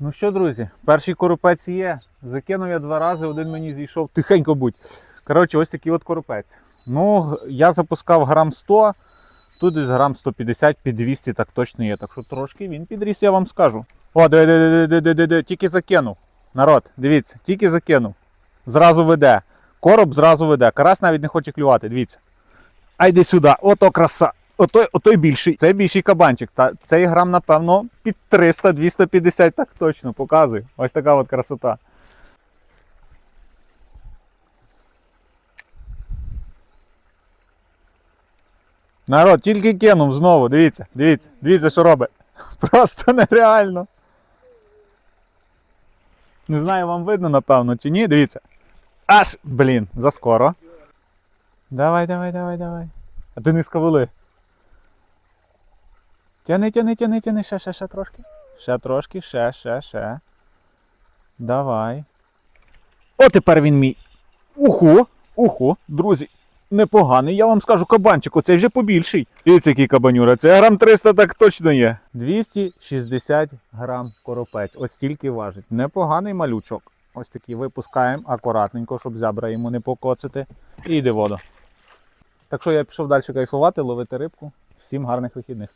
Ну що, друзі, перший коропець є. Закинув я два рази, один мені зійшов. Тихенько будь. Коротше, ось такий от коропець. Ну, я запускав грам 100, тут десь грам 150 під 200 так точно є. Так що трошки він підріс, я вам скажу. О, диви, тільки закинув. Народ, дивіться, тільки закинув. Зразу веде. Короб зразу веде. Карась навіть не хоче клювати, дивіться. А йди сюди, ото краса. Отой, отой більший. Це більший кабанчик. Та цей грам, напевно, під 300-250, так точно показує. Ось така от красота. Народ, тільки кинув знову. Дивіться, дивіться, дивіться, що робить. Просто нереально. Не знаю, вам видно, напевно, чи ні. Дивіться. Аж, блін, заскоро. Давай, давай, давай, давай. А ти не скавули. Тяни, тяни, тяни, тяни, ще, ще, ще трошки. Ще трошки, ще, ще, ще. Давай. О, тепер він мій. Уху, уху, друзі. Непоганий, я вам скажу, кабанчик, оцей вже побільший. Дивіться, який кабанюра. Це грам 300 так точно є. 260 грам коропець. Ось стільки важить. Непоганий малючок. Ось такий випускаємо акуратненько, щоб зябра йому не покоцати. І йде вода. Так що я пішов далі кайфувати, ловити рибку. Всім гарних вихідних.